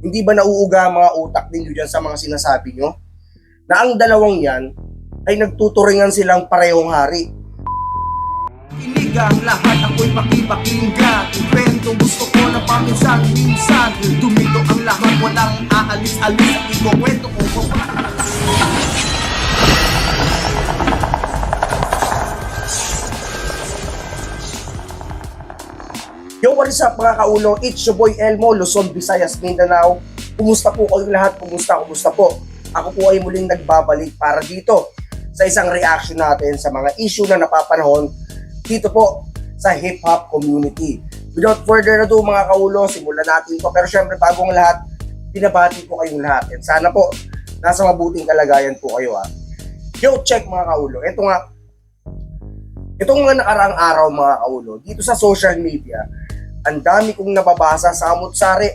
Hindi ba nauuga ang mga utak ninyo dyan sa mga sinasabi nyo? Na ang dalawang yan ay nagtuturingan silang parehong hari. Kinig ang lahat ako'y pakipakinggan Kwento gusto ko na paminsan-minsan Dumito ang lahat walang aalis-alis Ang ikukwento ko Yo, what is up mga kaulo? It's your boy Elmo, Luzon, Visayas, Mindanao. Kumusta po kayong lahat? Kumusta, kumusta po? Ako po ay muling nagbabalik para dito sa isang reaction natin sa mga issue na napapanahon dito po sa hip-hop community. Without further ado mga kaulo, simulan natin po. Pero syempre bagong lahat, binabati ko kayong lahat. And sana po, nasa mabuting kalagayan po kayo ha. Yo, check mga kaulo. Ito nga, itong mga nakaraang araw mga kaulo, dito sa social media, ang dami kong nababasa sa amot-sari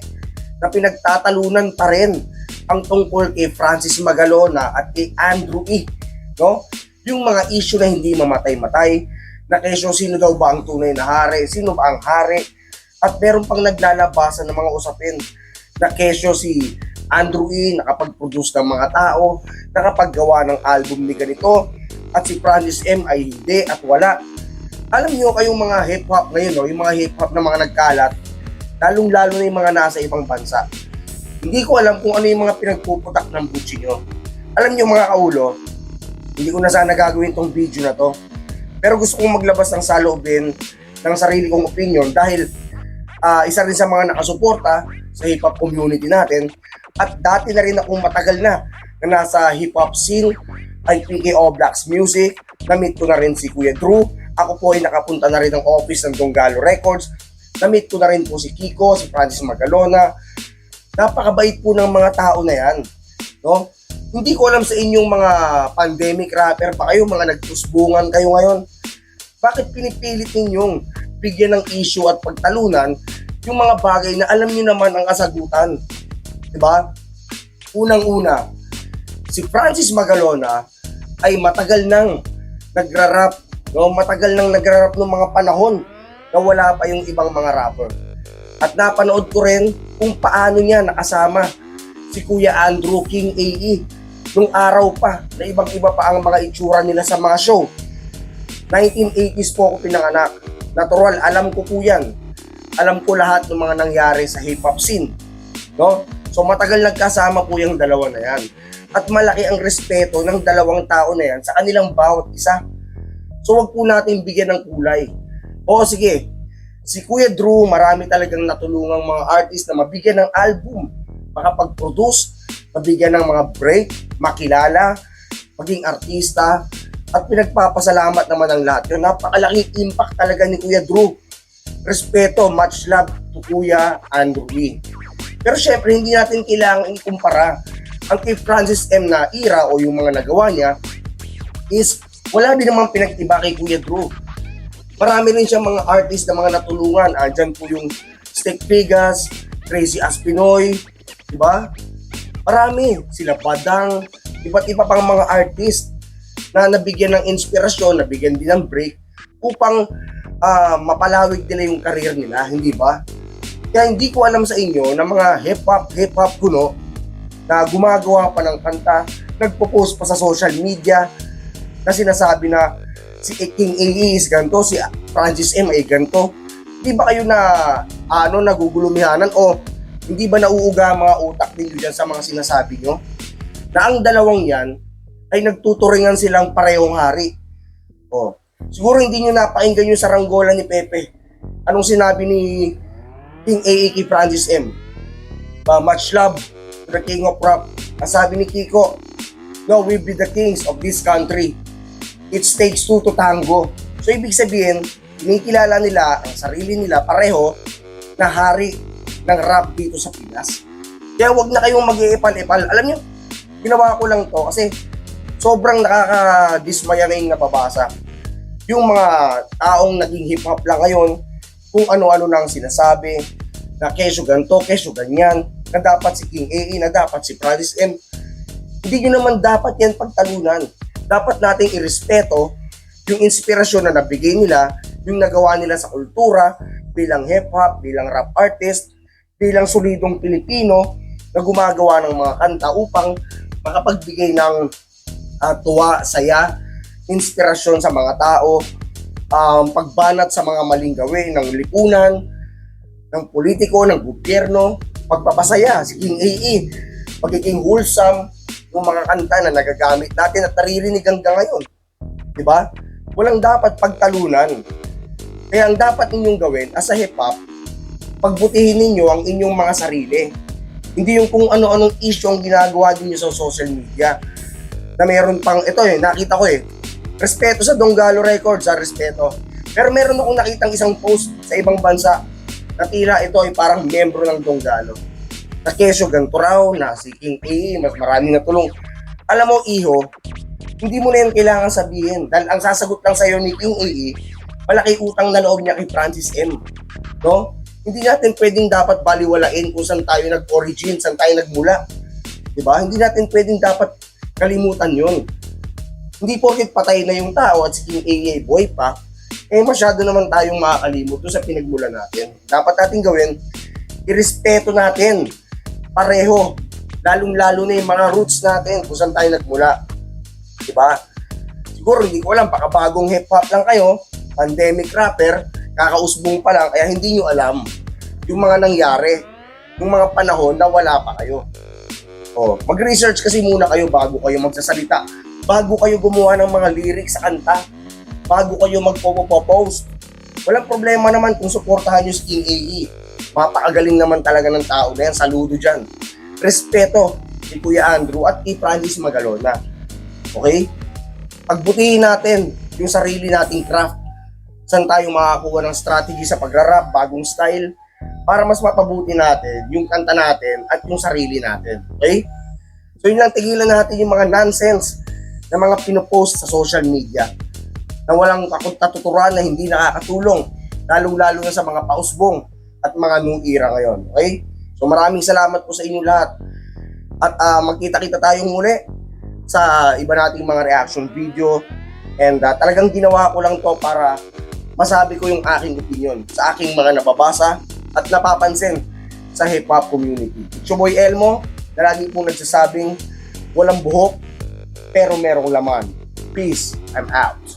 na pinagtatalunan pa rin ang tungkol kay Francis Magalona at kay Andrew E. No? Yung mga issue na hindi mamatay-matay, na kesyo sino daw ba ang tunay na hari, sino ba ang hari, at meron pang naglalabasan ng mga usapin na kesyo si Andrew E. nakapag-produce ng mga tao, nakapaggawa ng album ni ganito, at si Francis M. ay hindi at wala alam niyo kayong mga hip-hop ngayon, no? yung mga hip-hop na mga nagkalat, lalong-lalo na yung mga nasa ibang bansa. Hindi ko alam kung ano yung mga pinagpuputak ng butsi nyo. Alam niyo mga kaulo, hindi ko na sana gagawin tong video na to. Pero gusto kong maglabas ng saloobin ng sarili kong opinion dahil ah, isa rin sa mga nakasuporta sa hip-hop community natin at dati na rin akong matagal na na nasa hip-hop scene ay PKO Blacks Music, na-meet ko na rin si Kuya Drew, ako po ay nakapunta na rin ng office ng Donggalo Records. Na-meet ko na rin po si Kiko, si Francis Magalona. Napakabait po ng mga tao na yan. No? Hindi ko alam sa inyong mga pandemic rapper pa kayo, mga nagtusbungan kayo ngayon. Bakit pinipilit ninyong bigyan ng issue at pagtalunan yung mga bagay na alam niyo naman ang kasagutan? Diba? Unang-una, si Francis Magalona ay matagal nang nagra-rap No, matagal nang nagrarap ng mga panahon na wala pa yung ibang mga rapper. At napanood ko rin kung paano niya nakasama si Kuya Andrew King AE nung araw pa na ibang iba pa ang mga itsura nila sa mga show. 1980s po ako pinanganak. Natural, alam ko po yan. Alam ko lahat ng mga nangyari sa hip-hop scene. No? So matagal nagkasama po yung dalawa na yan. At malaki ang respeto ng dalawang tao na yan sa kanilang bawat isa. So wag po natin bigyan ng kulay. O sige, si Kuya Drew marami talagang natulungang mga artist na mabigyan ng album, makapag-produce, mabigyan ng mga break, makilala, maging artista, at pinagpapasalamat naman ang lahat. Yung napakalaking impact talaga ni Kuya Drew. Respeto, much love to Kuya Andrew Lee. Pero syempre, hindi natin kailangan ikumpara ang kay Francis M. na era o yung mga nagawa niya is wala din naman pinagtiba kay Kuya Drew. Marami rin siyang mga artist na mga natulungan. Andyan po yung Steak Vegas, Crazy Aspinoy, di ba? Marami. Sila Badang, iba't iba pang mga artist na nabigyan ng inspirasyon, nabigyan din ng break upang ah, mapalawig nila yung career nila, hindi ba? Kaya hindi ko alam sa inyo na mga hip-hop, hip-hop kuno na gumagawa pa ng kanta, nagpo-post pa sa social media, na sinasabi na si King AE is ganito, si Francis M ay ganito. Hindi ba kayo na ano nagugulumihanan o hindi ba nauuga mga utak ninyo dyan sa mga sinasabi nyo? Na ang dalawang yan ay nagtuturingan silang parehong hari. O, siguro hindi nyo napakinggan yung saranggola ni Pepe. Anong sinabi ni King AE kay Francis M? Ba, much love to the King of Rap. Ang sabi ni Kiko, no, we be the kings of this country it takes two to tango. So, ibig sabihin, kinikilala nila ang sarili nila pareho na hari ng rap dito sa Pinas. Kaya wag na kayong mag-iipal-ipal. Alam nyo, ginawa ko lang to kasi sobrang nakaka-dismaya na yung nababasa. Yung mga taong naging hip-hop lang ngayon, kung ano-ano nang sinasabi, na keso ganto, keso ganyan, na dapat si King AE, na dapat si Pradis M. Hindi nyo naman dapat yan pagtalunan dapat nating irespeto yung inspirasyon na nabigay nila, yung nagawa nila sa kultura, bilang hip-hop, bilang rap artist, bilang solidong Pilipino, na gumagawa ng mga kanta upang makapagbigay ng ah, tuwa, saya, inspirasyon sa mga tao, um, pagbanat sa mga maling gawin ng lipunan, ng politiko, ng gobyerno, pagpapasaya, si King AE, pagiging wholesome, yung mga kanta na nagagamit natin at naririnig hanggang ngayon. Di ba? Walang dapat pagtalunan. Kaya ang dapat ninyong gawin as a hip-hop, pagbutihin ninyo ang inyong mga sarili. Hindi yung kung ano-anong issue ang ginagawa ninyo sa social media. Na meron pang, ito eh, nakita ko eh, respeto sa Donggalo Records, ha, respeto. Pero meron akong nakitang isang post sa ibang bansa na tila ito ay parang membro ng Donggalo. Na kesyo ganito raw, na si King A, mas maraming natulong. Alam mo, Iho, hindi mo na yan kailangan sabihin. Dahil ang sasagot lang sa'yo ni King A, malaki utang na loob niya kay Francis M. No? Hindi natin pwedeng dapat baliwalain kung saan tayo nag-origin, saan tayo nagmula. Diba? Hindi natin pwedeng dapat kalimutan yon. Hindi porket patay na yung tao at si King AA boy pa, eh masyado naman tayong makakalimot sa pinagmula natin. Dapat natin gawin, irespeto natin pareho, lalong-lalo na yung mga roots natin kung saan tayo nagmula. Diba? Siguro hindi ko alam, baka bagong hip-hop lang kayo, pandemic rapper, kakausbong pa lang, kaya hindi nyo alam yung mga nangyari, yung mga panahon na wala pa kayo. Oh, mag-research kasi muna kayo bago kayo magsasalita, bago kayo gumawa ng mga lyrics sa kanta, bago kayo magpo-post. Walang problema naman kung suportahan nyo si King AE. Mapakagaling naman talaga ng tao na yan, saludo dyan. Respeto kay Kuya Andrew at kay Francis Magalona. Okay? Pagbutihin natin yung sarili nating craft. Saan tayo makakuha ng strategy sa pagrarap, bagong style, para mas mapabuti natin yung kanta natin at yung sarili natin. Okay? So yun lang, tigilan natin yung mga nonsense na mga pinopost sa social media na walang katuturan na hindi nakakatulong, lalong-lalo na sa mga pausbong at mga new era ngayon. Okay? So maraming salamat po sa inyo lahat. At ah, magkita-kita tayong muli sa iba nating mga reaction video. And ah, talagang ginawa ko lang to para masabi ko yung aking opinion sa aking mga nababasa at napapansin sa hip-hop community. It's your boy Elmo, na lagi pong nagsasabing walang buhok pero merong laman. Peace, I'm out.